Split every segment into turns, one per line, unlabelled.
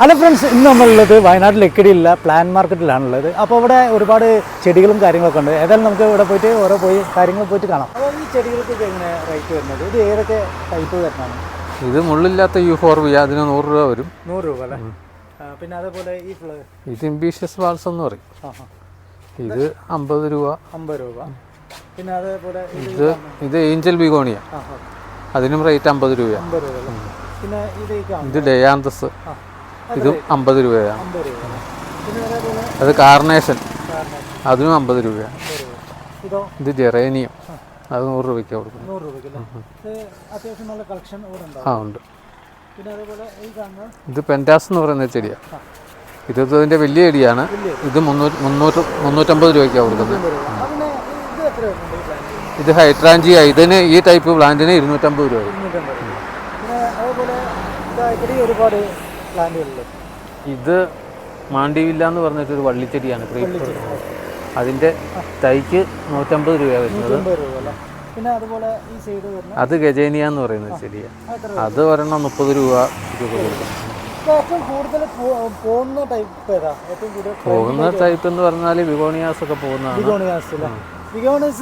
Hello friends ഇന്ന് നമ്മളുള്ളത് Wayanad എക്കിടിയില്ല plan മാർക്കറ്റിലാണുള്ളത് അപ്പോൾ ഇവിടെ ഒരുപാട് ചെടികളും കാര്യങ്ങളൊക്കെ ഉണ്ട്. ഏതായാലും നമുക്ക് ഇവിടെ പോയിട്ട് ഓരോ പോയി കാര്യങ്ങൾ പോയിട്ട് കാണാം. അപ്പോൾ ഈ ചെടികൾക്കൊക്കെ എങ്ങനെ റേറ്റ് വരുന്നത്? ഇത് ഏതൊക്കെ ടൈപ്പ് വരുന്നതാണ്?
ഇത് മുള്ളില്ലാത്ത യു ഫോർ ബി അതിന് നൂറ് രൂപ വരും.
നൂറ് രൂപ അല്ലേ? പിന്നെ അതേപോലെ ഈ ഫ്ലവർ
ഇത് ഇംബീഷ്യസ് വാൾസ് എന്ന് പറയും. ഇത് അമ്പത് രൂപ.
അമ്പത് രൂപ. പിന്നെ അതേപോലെ ഇത്
ഇത് ഏഞ്ചൽ ബിഗോണിയ അതിനും റേറ്റ് അമ്പത് രൂപയാണ്
അമ്പത് രൂപ പിന്നെ ഇത്
ഇത് ഡയാന്തസ്
ആ.
ഇതും അമ്പത് രൂപയാണ് അത് കാർണേഷൻ അതിനും അമ്പത് രൂപയാണ്
ഇതോ
ജെറേനിയം. അത് നൂറ് രൂപയ്ക്ക്
കൊടുക്കും
ആ ഉണ്ട്. ഇത് പെന്റാസ് എന്ന് പറയുന്ന ചെടിയാണ് ഇത് ഇതിന്റെ വലിയ ചെടിയാണ്. ഇത് മുന്നൂറ് മുന്നൂറ്റി മുന്നൂറ്റമ്പത് രൂപയ്ക്കാണ് കൊടുക്കുന്നത്.
ഇത്
ഹൈട്രാഞ്ചിയ ഇതിന് ഈ ടൈപ്പ് പ്ലാന്റിന് ഇരുന്നൂറ്റമ്പത് രൂപ
ഒരുപാട് പ്ലാന്റുകളുണ്ട്
ഇത് മാണ്ടിവില്ല എന്ന് പറഞ്ഞിട്ടൊരു വള്ളിച്ചെടിയാണ് അതിന്റെ അതിന്റെ തൈക്ക് നൂറ്റമ്പത് രൂപ വരുന്നത്.
പിന്നെ അതുപോലെ ഈ സൈഡ് വരുന്നത്
അത് ഗജേനിയ എന്ന് പറയുന്ന ചെടിയാണ് അത് ഒരെണ്ണം മുപ്പത് രൂപ
പോകുന്ന ടൈപ്പ്
എന്ന് പറഞ്ഞാൽ വിഗോണിയാസ് ഒക്കെ പോകുന്നതാണ്.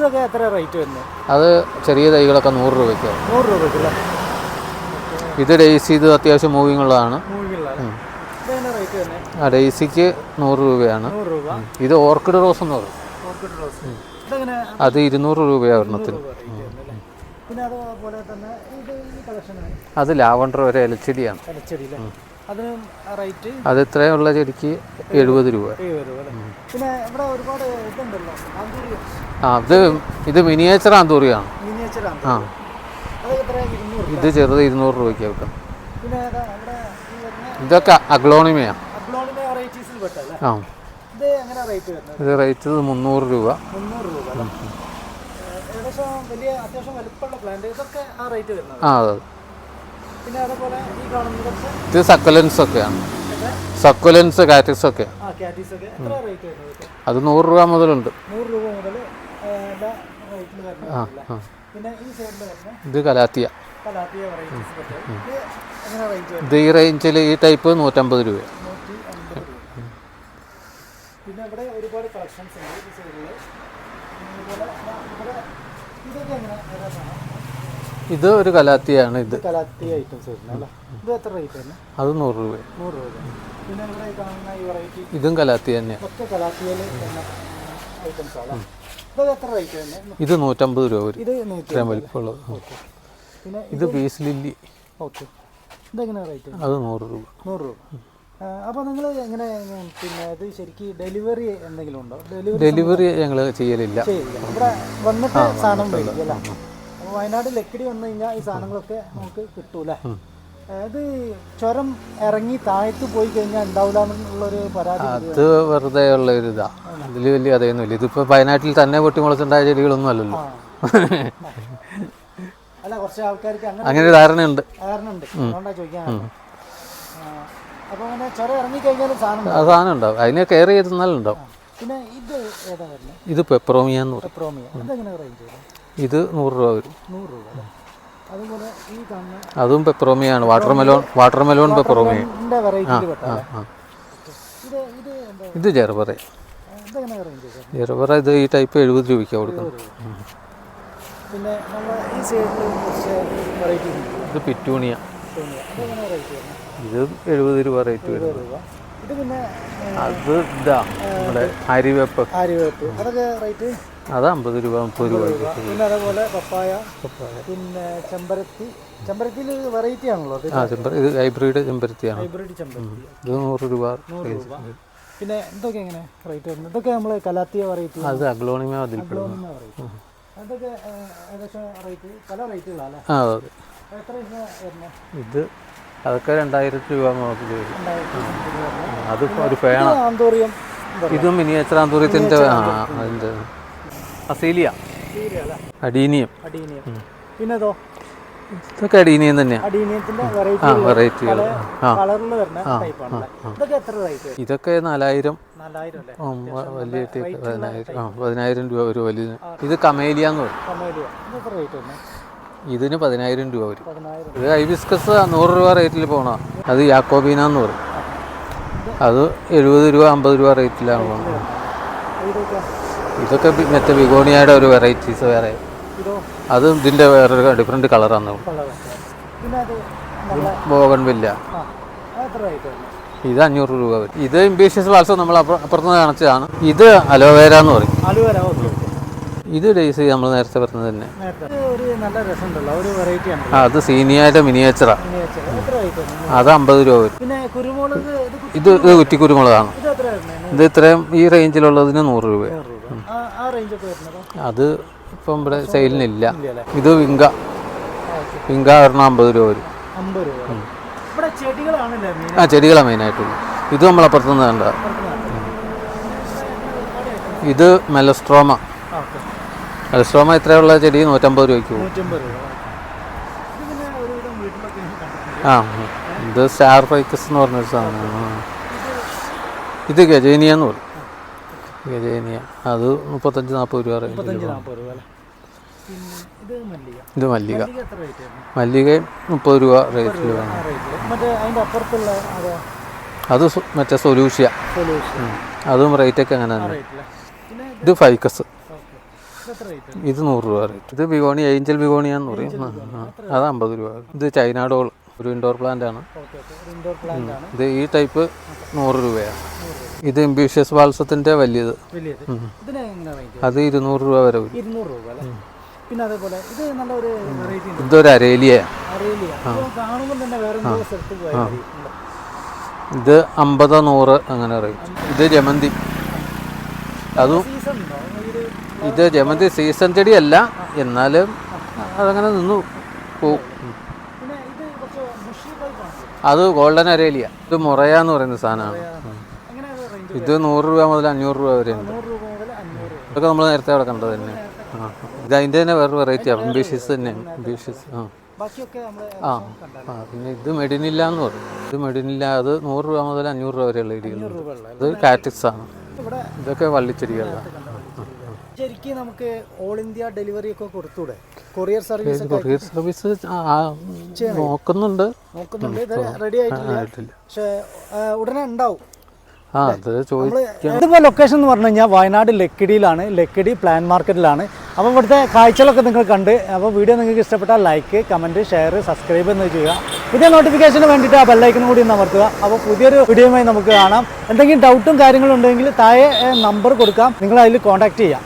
ഒക്കെ എത്ര റേറ്റ് വരുന്നത്
അത് ചെറിയ തൈകളൊക്കെ നൂറ്
രൂപയ്ക്ക്.
ഇത് ഡെയ്സി ഇത് അത്യാവശ്യം മൂവിങ് ഉള്ളതാണ്
മൂവിലുള്ള ഇതെങ്ങനെ റേറ്റ് വരുന്നത്
ആ ഡെയ്സിക്ക് നൂറ് രൂപയാണ് ഇത് ഓർക്കിഡ് റോസ് എന്ന് പറയും. അത് ഇരുന്നൂറ് രൂപയാണ് ഒരെണ്ണത്തിന്. അത് ലാവണ്ടർ വരെ ഇലച്ചെടിയാണ്
റേറ്റ്?
അത് ഇത്രയുള്ള ചെടിക്ക്? എഴുപത് രൂപ. ആ ഇത് ഇത് മിനിയേച്ചർ ആന്തൂറിയാണ്.
മിനിയേച്ചർ
ആ. ഇത് ചെറുത് ഇരുന്നൂറ് രൂപയ്ക്ക് വെക്കാം. ഇതൊക്കെ അഗ്ലോണിമയാണ് ആ.
ഇത് റേറ്റ്
മുന്നൂറ് രൂപ.
ആ
അതെ. ഇത് സക്കുലൻസ് ഒക്കെയാണ്? സക്കുലൻസ് കാറ്റക്സ് ഒക്കെ? അത് നൂറ് രൂപ മുതലുണ്ട്. ആ ഇത് കലാത്തിയ.
ഇത്
ഈ റേഞ്ചിൽ ഈ ടൈപ്പ് നൂറ്റമ്പത് രൂപ
നൂറ്റി അൻപത് രൂപ പിന്നെ ഇവിടെ ഒരുപാട് കളക്ഷൻസ് ഉണ്ട് ഈ സൈഡിൽ അതുപോലെ ദാ ഇവിടെ ഇതൊക്കെ എങ്ങനെ
ഇത് ഒരു കലാത്തിയാണ് ഇത്.
ഇത് ഐറ്റംസ് ഇത് എത്ര റേറ്റ് ആണ്?
അത് നൂറ് രൂപ.
നൂറ് രൂപ. പിന്നെ ഇവിടെ കാണുന്ന ഈ വെറൈറ്റി
ഇതും കലാത്തി തന്നെയാണ്
ഒക്കെ ഐറ്റംസ് ആണ് ഇതൊക്കെ എത്ര റേറ്റ് തന്നെ
ഇത് നൂറ്റമ്പത് രൂപ വരും.
ഇത്
ഇത്രയും വലിപ്പമുള്ളത്.
പിന്നെ
ഇത് പീസ് ലില്ലി
ഓക്കെ. ഇതെങ്ങനെ റേറ്റ്
അത് നൂറ് രൂപ.
നൂറ് രൂപ. അപ്പോൾ നിങ്ങൾ എങ്ങനെ പിന്നെ ഇത് ശരിക്കും ഡെലിവറി എന്തെങ്കിലും ഉണ്ടോ? ഡെലിവറി
ഡെലിവറി ഞങ്ങൾ ചെയ്യലില്ല.
ചെയ്യില്ല ഇവിടെ വന്നിട്ട് സാധനം മേടിക്കും അല്ലേ? അപ്പോൾ വയനാട് ലക്കിടി വന്നു കഴിഞ്ഞാൽ ഈ സാധനങ്ങളൊക്കെ നമുക്ക് കിട്ടൂല? ഇത് ചുരം ഇറങ്ങി താഴത്ത് പോയി കഴിഞ്ഞാൽ ഉണ്ടാവില്ല എന്നുള്ളൊരു പരാതി
അത് വെറുതെ ഉള്ള ഒരു ഇതാ. അതിൽ വലിയ കഥയൊന്നുമില്ല ഇതിപ്പോൾ വയനാട്ടിൽ തന്നെ പൊട്ടിമുളച്ചുണ്ടായ ചെടികളൊന്നും അല്ലല്ലോ.
അല്ല കുറച്ച് ആൾക്കാർക്ക് അങ്ങനെ
ഒരു ധാരണയുണ്ട്.
ധാരണയുണ്ട്. അതുകൊണ്ടാണ് ചോദിക്കാൻ അപ്പോൾ അങ്ങനെ ചുരം ഇറങ്ങി കഴിഞ്ഞാൽ സാധനം
ഉണ്ടാവും. അതിനെ കെയർ ചെയ്തെന്നാലുണ്ടാവും
പിന്നെ ഇത്
പെപ്രോമിയ എന്ന് പറയും. ഇത് നൂറ് രൂപ വരും. അതും പെപ്രോമിയാണ്. Watermelon watermelon peperomia
ഇത്
ജെർബറ ജെർബറ ഇത് ഈ ടൈപ്പ് എഴുപത് രൂപയ്ക്ക് കൊടുക്കുന്നത്. ഇത് പിറ്റൂണിയ. ഇത് എഴുപത് രൂപ റേറ്റ് വരും
ഇത് പിന്നെ
അത് ഇതാ നമ്മുടെ അരിവേപ്പ്
ആര്യവേപ്പ് അതൊക്കെ റേറ്റ്
അത് അമ്പത് രൂപ മുപ്പത് രൂപ
പിന്നെ അതേപോലെ പപ്പായ. പിന്നെ ചെമ്പരത്തി. ചെമ്പരത്തിയിൽ വെറൈറ്റി ആണല്ലോ
ആ ചെമ്പര ഇത് ഹൈബ്രിഡ് ചെമ്പരത്തിയാണ്.
ഹൈബ്രിഡ് ചെമ്പരത്തി.
ഇത് നൂറ് രൂപ
പിന്നെ എന്തൊക്കെ എങ്ങനെ റേറ്റ് വരുന്നത് ഇതൊക്കെ നമ്മൾ കലാത്തിയ വെറൈറ്റി
അത് അഗ്ലോണിമ
വെറൈറ്റി അതൊക്കെ ഏകദേശം റേറ്റ് പല റേറ്റുകളാണ്
ആ ഇത് അതൊക്കെ രണ്ടായിരത്തി രൂപ മുതൽ വരും. അത് ഒരു ഫേണ
ഇത്
മിനിയേച്ചർ ആന്തൂര്യത്തിന്റെ ആ അതിന്റെ അസീലിയ. അഡീനിയം.
അടീനിയം പിന്നെ
ഇതൊക്കെ അഡീനിയം തന്നെയാണ് ആ വെറൈറ്റികൾ
ഇതൊക്കെ
നാലായിരം. വലിയ പതിനായിരം. രൂപ ഒരു വലിയ. ഇത് കമേലിയ എന്ന് പറയും. ഇതിന് പതിനായിരം രൂപ വരും. ഇത് ഹൈബിസ്കസ് നൂറ് രൂപ റേറ്റിൽ പോകണം അത് യാക്കോബീന എന്ന് പറയും. അത് എഴുപത് രൂപ അമ്പത് രൂപ റേറ്റിലാണ് പോകുന്നത്
ഇതൊക്കെ?
മറ്റേ വിഗോണിയയുടെ ഒരു വെറൈറ്റീസ് വേറെ. അത് ഇതിന്റെ വേറൊരു ഡിഫറെന്റ് കളറാണ്
ബോഗൺ വില്ല. അത്
ബോഗൺവില്ല ഇത് അഞ്ഞൂറ് രൂപ വരും. ഇത് ഇംബീഷ്യസ് വാൾസ് നമ്മൾ അപ്പുറത്ത് അപ്പുറത്തുനിന്ന് കാണിച്ചതാണ്. ഇത് അലോവേര എന്ന് പറയും. ഇത് ഡേസ് നമ്മൾ നേരത്തെ പറഞ്ഞത് തന്നെ. അത് സീനിയായിട്ട് മിനിയേച്ചറാ അത് അമ്പത് രൂപ വരും.
ഇത്
ഇത് ഇത് കുറ്റിക്കുരുമുളകാണ്.
ഇത്
ഇത്രയും ഈ റേഞ്ചിലുള്ളതിന് നൂറ് രൂപ. അത് ഇപ്പം ഇവിടെ സെയിലിനില്ല ഇത് വിങ്ക. വിങ്ക വരണം അമ്പത് രൂപ വരും. ആ ചെടികളാണ് മെയിനായിട്ടുള്ളത് ഇത് നമ്മളപ്പുറത്തുനിന്ന് കണ്ടതാണ് ഇത് മെലസ്ട്രോമ.
ഓക്കെ
എത്രയുള്ള ചെടി? നൂറ്റമ്പത് രൂപയ്ക്ക് ആ ഇത് സ്റ്റാർ ഫൈക്കസ് എന്ന് പറഞ്ഞൊരു സാധനമാണ്. ഇത് ഗജേനിയ എന്ന് പറയും. ഗജേനിയ. അത് മുപ്പത്തഞ്ച് നാൽപ്പത് രൂപ
ഇത് മല്ലിക.
മല്ലിക. മുപ്പത് രൂപ
റേറ്റ് അപ്പുറത്തുള്ള അതോ?
മറ്റേ സൊല്യൂഷ്യ അതും റേറ്റൊക്കെ അങ്ങനെ തന്നെ. ഇത് ഫൈക്കസ്.
ഇത്
നൂറ് രൂപ റേറ്റ് ഇത് ബിഗോണി ഏഞ്ചൽ ബിഗോണിയ എന്ന് പറയും. അത് അമ്പത് രൂപ. ഇത് ചൈന ഡോൾ ഒരു ഇൻഡോർ പ്ലാന്റ് ആണ്. ഇത് ഈ ടൈപ്പ് നൂറ് രൂപയാണ്. ഇത് ഇംബീഷ്യസ് വാത്സത്തിന്റെ വലിയത്. അത് ഇരുന്നൂറ് രൂപ വരെ
പിന്നെ അതേപോലെ ഇത് നല്ലൊരു
ഇതൊരു അരേലിയ. ഇത് അമ്പത് നൂറ് അങ്ങനെ റേറ്റ് ഇത് ജമന്തി. അതും
ഇത്
ജമന്തി സീസൺ ചെടിയല്ല എന്നാലും അതങ്ങനെ നിന്നു അത് ഗോൾഡൻ അരേലിയ. ഇത് മുറയ എന്ന് പറയുന്ന സാധനമാണ്. ഇത് നൂറ് രൂപ മുതൽ അഞ്ഞൂറ് രൂപ വരെ ഉണ്ട്. ഇതൊക്കെ നമ്മൾ നേരത്തെ അവിടെ കണ്ടത് തന്നെ. ആ ഇത് അതിന്റെ തന്നെ വേറെ വെറൈറ്റിയാണ് ഇംബീഷ്യസ് തന്നെ. ഇംബീഷ്യസ് ആ.
ബാക്കിയൊക്കെ നമ്മൾ
ആ ആ പിന്നെ ഇത് മെഡിനില്ല എന്ന് പറയും. ഇത് മെഡിനില്ല അത് നൂറ് രൂപ മുതൽ അഞ്ഞൂറ് രൂപ വരെയുള്ള
രൂപ
ഇത് കാറ്റിക്സ് ആണ് ഇതൊക്കെ വള്ളിച്ചെടികളാണ്.
ശരിക്കും നമുക്ക് ഓൾ ഇന്ത്യ ഡെലിവറി ഒക്കെ കൊടുത്തൂടെ? കൊറിയർ സർവീസ്
കൊറിയർ സർവീസ് നോക്കുന്നുണ്ട്.
നോക്കുന്നുണ്ട്. ഇത് റെഡി ആയിട്ടില്ല. പക്ഷേ ഉടനെ ഉണ്ടാവും. ഇതിപ്പോൾ ലൊക്കേഷൻ എന്ന് പറഞ്ഞു കഴിഞ്ഞാൽ വയനാട് ലക്കിടിയിലാണ്. ലക്കിടി പ്ലാൻ മാർക്കറ്റിലാണ് അപ്പോൾ ഇവിടുത്തെ കാഴ്ചകളൊക്കെ നിങ്ങൾ കണ്ട് അപ്പോൾ വീഡിയോ നിങ്ങൾക്ക് ഇഷ്ടപ്പെട്ടാൽ ലൈക്ക് കമന്റ് ഷെയർ സബ്സ്ക്രൈബ് എന്ന് ചെയ്യുക. പുതിയ നോട്ടിഫിക്കേഷന് വേണ്ടിയിട്ട് ആ ബെല്ലൈക്കനും കൂടി ഒന്ന് അമർത്തുക. അപ്പോൾ പുതിയൊരു വീഡിയോയുമായി നമുക്ക് കാണാം. എന്തെങ്കിലും ഡൗട്ടും കാര്യങ്ങളും ഉണ്ടെങ്കിൽ താഴെ നമ്പർ കൊടുക്കാം. നിങ്ങൾ അതിൽ കോൺടാക്ട് ചെയ്യാം.